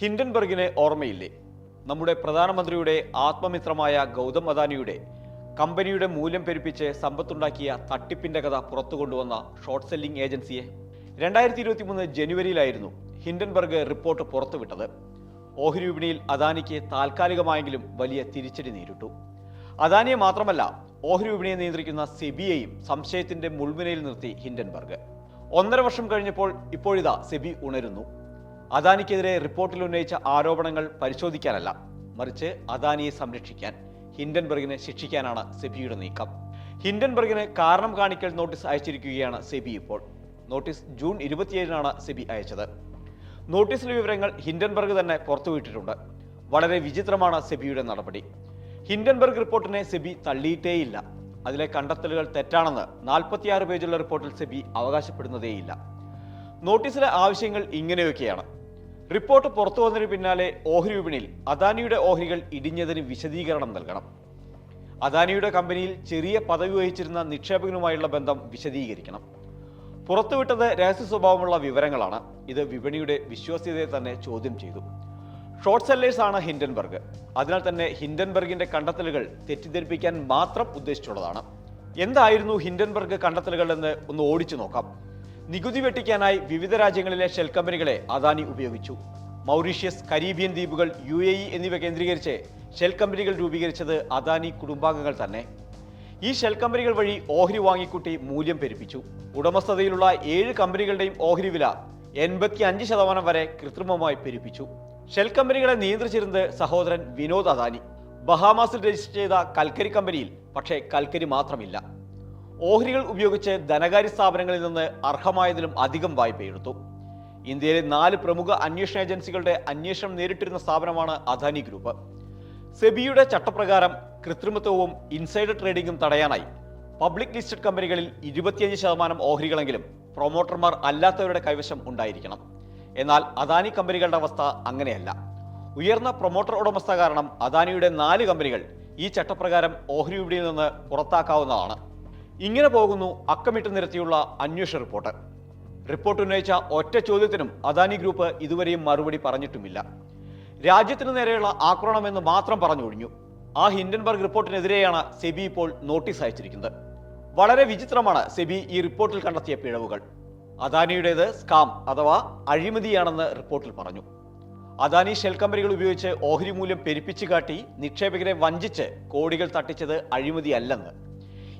ഹിൻഡൻബർഗിനെ ഓർമ്മയില്ലേ? നമ്മുടെ പ്രധാനമന്ത്രിയുടെ ആത്മമിത്രമായ ഗൗതം അദാനിയുടെ കമ്പനിയുടെ മൂല്യം പെരുപ്പിച്ച് സമ്പത്തുണ്ടാക്കിയ തട്ടിപ്പിന്റെ കഥ പുറത്തു കൊണ്ടുവന്ന ഷോർട്ട് സെല്ലിംഗ് ഏജൻസിയെ രണ്ടായിരത്തി ഇരുപത്തി മൂന്ന് ജനുവരിയിലായിരുന്നു ഹിൻഡൻബർഗ് റിപ്പോർട്ട് പുറത്തുവിട്ടത്. ഓഹരി വിപണിയിൽ അദാനിക്ക് താൽക്കാലികമായെങ്കിലും വലിയ തിരിച്ചടി നേരിട്ടു. അദാനിയെ മാത്രമല്ല ഓഹരി വിപണിയെ നിയന്ത്രിക്കുന്ന സെബിയെയും സംശയത്തിന്റെ മുൾമുനയിൽ നിർത്തി ഹിൻഡൻബർഗ്. ഒന്നര വർഷം കഴിഞ്ഞപ്പോൾ ഇപ്പോഴിതാ സെബി ഉണരുന്നു. അദാനിക്കെതിരെ റിപ്പോർട്ടിൽ ഉന്നയിച്ച ആരോപണങ്ങൾ പരിശോധിക്കാനല്ല മറിച്ച് അദാനിയെ സംരക്ഷിക്കാൻ ഹിൻഡൻബർഗിനെ ശിക്ഷിക്കാനാണ് സെബിയുടെ നീക്കം. ഹിൻഡൻബർഗിന് കാരണം കാണിക്കൽ നോട്ടീസ് അയച്ചിരിക്കുകയാണ് സെബി ഇപ്പോൾ. നോട്ടീസ് ജൂൺ ഇരുപത്തിയേഴിനാണ് സെബി അയച്ചത്. നോട്ടീസിലെ വിവരങ്ങൾ ഹിൻഡൻബർഗ് തന്നെ പുറത്തുവിട്ടിട്ടുണ്ട്. വളരെ വിചിത്രമാണ് സെബിയുടെ നടപടി. ഹിൻഡൻബർഗ് റിപ്പോർട്ടിനെ സെബി തള്ളിയിട്ടേയില്ല. അതിലെ കണ്ടെത്തലുകൾ തെറ്റാണെന്ന് നാൽപ്പത്തിയാറ് പേജുള്ള റിപ്പോർട്ടിൽ സെബി അവകാശപ്പെടുന്നതേയില്ല. നോട്ടീസിലെ ആവശ്യങ്ങൾ ഇങ്ങനെയൊക്കെയാണ്. റിപ്പോർട്ട് പുറത്തു വന്നതിന് പിന്നാലെ ഓഹരി വിപണിയിൽ അദാനിയുടെ ഓഹരികൾ ഇടിഞ്ഞതിന് വിശദീകരണം നൽകണം. അദാനിയുടെ കമ്പനിയിൽ ചെറിയ പദവി വഹിച്ചിരുന്ന നിക്ഷേപകനുമായുള്ള ബന്ധം വിശദീകരിക്കണം. പുറത്തുവിട്ടത് രഹസ്യ സ്വഭാവമുള്ള വിവരങ്ങളാണ്. ഇത് വിപണിയുടെ വിശ്വാസ്യതയെ തന്നെ ചോദ്യം ചെയ്തു. ഷോർട്ട് സെല്ലേഴ്സ് ആണ് ഹിൻഡൻബർഗ്. അതിനാൽ തന്നെ ഹിൻഡൻബർഗിന്റെ കണ്ടെത്തലുകൾ തെറ്റിദ്ധരിപ്പിക്കാൻ മാത്രം ഉദ്ദേശിച്ചുള്ളതാണ്. എന്തായിരുന്നു ഹിൻഡൻബർഗ് കണ്ടെത്തലുകൾ എന്ന് ഒന്ന് ഓടിച്ചു നോക്കാം. നികുതി വെട്ടിക്കാനായി വിവിധ രാജ്യങ്ങളിലെ ഷെൽ കമ്പനികളെ അദാനി ഉപയോഗിച്ചു. മൗറീഷ്യസ് കരീബിയൻ ദ്വീപുകൾ യു എ ഇ എന്നിവ കേന്ദ്രീകരിച്ച് ഷെൽ കമ്പനികൾ രൂപീകരിച്ചത് അദാനി കുടുംബാംഗങ്ങൾ തന്നെ. ഈ ഷെൽ കമ്പനികൾ വഴി ഓഹരി വാങ്ങിക്കൂട്ടി മൂല്യം പെരുപ്പിച്ചു. ഉടമസ്ഥതയിലുള്ള ഏഴ് കമ്പനികളുടെയും ഓഹരി വില എൺപത്തി അഞ്ച് ശതമാനം വരെ കൃത്രിമമായി പെരുപ്പിച്ചു. ഷെൽ കമ്പനികളെ നിയന്ത്രിച്ചിരുന്നത് സഹോദരൻ വിനോദ് അദാനി. ബഹാമാസിൽ രജിസ്റ്റർ ചെയ്ത കൽക്കരി കമ്പനിയിൽ പക്ഷേ കൽക്കരി മാത്രമില്ല. ഓഹരികൾ ഉപയോഗിച്ച് ധനകാര്യ സ്ഥാപനങ്ങളിൽ നിന്ന് അർഹമായതിലും അധികം വായ്പയെടുത്തു ഇന്ത്യയിലെ നാല് പ്രമുഖ അന്വേഷണ ഏജൻസികളുടെ അന്വേഷണം നേരിട്ടിരുന്ന സ്ഥാപനമാണ് അദാനി ഗ്രൂപ്പ്. സെബിയുടെ ചട്ടപ്രകാരം കൃത്രിമത്വവും ഇൻസൈഡർ ട്രേഡിംഗും തടയാനായി പബ്ലിക് ലിസ്റ്റഡ് കമ്പനികളിൽ ഇരുപത്തിയഞ്ച് ശതമാനം ഓഹരികളെങ്കിലും പ്രൊമോട്ടർമാർ അല്ലാത്തവരുടെ കൈവശം ഉണ്ടായിരിക്കണം. എന്നാൽ അദാനി കമ്പനികളുടെ അവസ്ഥ അങ്ങനെയല്ല. ഉയർന്ന പ്രൊമോട്ടർ ഉടമസ്ഥ കാരണം അദാനിയുടെ നാല് കമ്പനികൾ ഈ ചട്ടപ്രകാരം ഓഹരി വിപണിയിൽ നിന്ന് പുറത്താക്കാവുന്നതാണ്. ഇങ്ങനെ പോകുന്നു അക്കമിട്ട് നിരത്തിയുള്ള അന്വേഷണ റിപ്പോർട്ട്. റിപ്പോർട്ട് ഉന്നയിച്ച ഒറ്റ ചോദ്യത്തിനും അദാനി ഗ്രൂപ്പ് ഇതുവരെയും മറുപടി പറഞ്ഞിട്ടുമില്ല. രാജ്യത്തിനു നേരെയുള്ള ആക്രമണമെന്ന് മാത്രം പറഞ്ഞു പറഞ്ഞൊഴിഞ്ഞു. ആ ഹിൻഡൻബർഗ് റിപ്പോർട്ടിനെതിരെയാണ് സെബി ഇപ്പോൾ നോട്ടീസ് അയച്ചിരിക്കുന്നത്. വളരെ വിചിത്രമാണ് സെബി ഈ റിപ്പോർട്ടിൽ കണ്ടെത്തിയ പിഴവുകൾ. അദാനിയുടേത് സ്കാം അഥവാ അഴിമതിയാണെന്ന് റിപ്പോർട്ടിൽ പറഞ്ഞു. അദാനി ഷെൽ കമ്പനികൾ ഉപയോഗിച്ച് ഓഹരി മൂല്യം പെരുപ്പിച്ചു കാട്ടി നിക്ഷേപകരെ വഞ്ചിച്ച് കോടികൾ തട്ടിച്ചത് അഴിമതിയല്ലെന്ന്.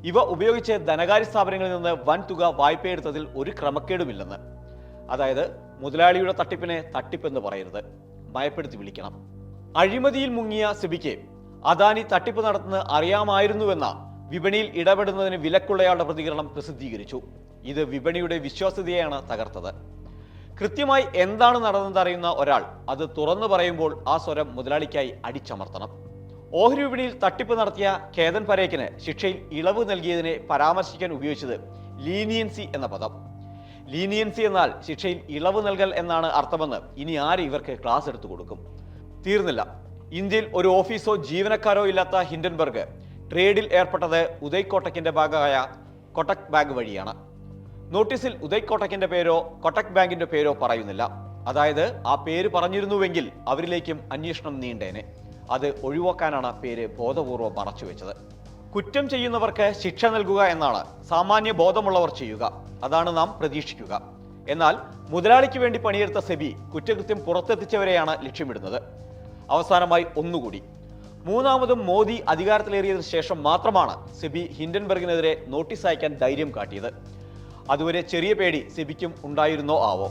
ഇവ ഉപയോഗിച്ച് ധനകാര്യ സ്ഥാപനങ്ങളിൽ നിന്ന് വൻ തുക വായ്പയെടുത്തതിൽ ഒരു ക്രമക്കേടുമില്ലെന്ന്. അതായത് മുതലാളിയുടെ തട്ടിപ്പിനെ തട്ടിപ്പെന്ന് പറയരുത്. ഭയപ്പെടുത്തി വിളിക്കണം. അഴിമതിയിൽ മുങ്ങിയ സിബിക്ക് അദാനി തട്ടിപ്പ് നടത്തുന്ന അറിയാമായിരുന്നുവെന്ന വിപണിയിൽ ഇടപെടുന്നതിന് വിലക്കുള്ളയാളുടെ പ്രതികരണം പ്രസിദ്ധീകരിച്ചു. ഇത് വിപണിയുടെ വിശ്വാസ്യതയാണ് തകർത്തത്. കൃത്യമായി എന്താണ് നടന്നതറിയുന്ന ഒരാൾ അത് തുറന്നു പറയുമ്പോൾ ആ സ്വരം മുതലാളിക്കായി അടിച്ചമർത്തണം. ഓഹരി വിപണിയിൽ തട്ടിപ്പ് നടത്തിയ ഖേദൻ പരേക്കിന് ശിക്ഷയിൽ ഇളവ് നൽകിയതിനെ പരാമർശിക്കാൻ ഉപയോഗിച്ചത് ലീനിയൻസി എന്ന പദം. ലീനിയൻസി എന്നാൽ ശിക്ഷയിൽ ഇളവ് നൽകൽ എന്നാണ് അർത്ഥമെന്ന് ഇനി ആര് ഇവർക്ക് ക്ലാസ് എടുത്തു കൊടുക്കും? തീർന്നില്ല. ഇന്ത്യയിൽ ഒരു ഓഫീസോ ജീവനക്കാരോ ഇല്ലാത്ത ഹിൻഡൻബർഗ് ട്രേഡിൽ ഏർപ്പെട്ടത് ഉദയ് കോട്ടക്കിന്റെ ഭാഗമായ കൊട്ടക് ബാങ്ക് വഴിയാണ്. നോട്ടീസിൽ ഉദയ് കോട്ടക്കിന്റെ പേരോ കൊട്ടക് ബാങ്കിന്റെ പേരോ പറയുന്നില്ല. അതായത് ആ പേര് പറഞ്ഞിരുന്നുവെങ്കിൽ അവരിലേക്കും അന്വേഷണം നീണ്ടേനെ. അത് ഒഴിവാക്കാനാണ് പേര് ബോധപൂർവം മറച്ചുവെച്ചത് കുറ്റം ചെയ്യുന്നവർക്ക് ശിക്ഷ നൽകുക എന്നാണ് സാമാന്യ ബോധമുള്ളവർ ചെയ്യുക. അതാണ് നാം പ്രതീക്ഷിക്കുക. എന്നാൽ മുതലാളിക്ക് വേണ്ടി പണിയെടുത്ത സെബി കുറ്റകൃത്യം പുറത്തെത്തിച്ചവരെയാണ് ലക്ഷ്യമിടുന്നത്. അവസാനമായി ഒന്നുകൂടി. മൂന്നാമതും മോദി അധികാരത്തിലേറിയതിനു ശേഷം മാത്രമാണ് സെബി ഹിൻഡൻബർഗിനെതിരെ നോട്ടീസ് അയക്കാൻ ധൈര്യം കാട്ടിയത്. അതുവരെ ചെറിയ പേടി സെബിക്കും ഉണ്ടായിരുന്നോ ആവോ?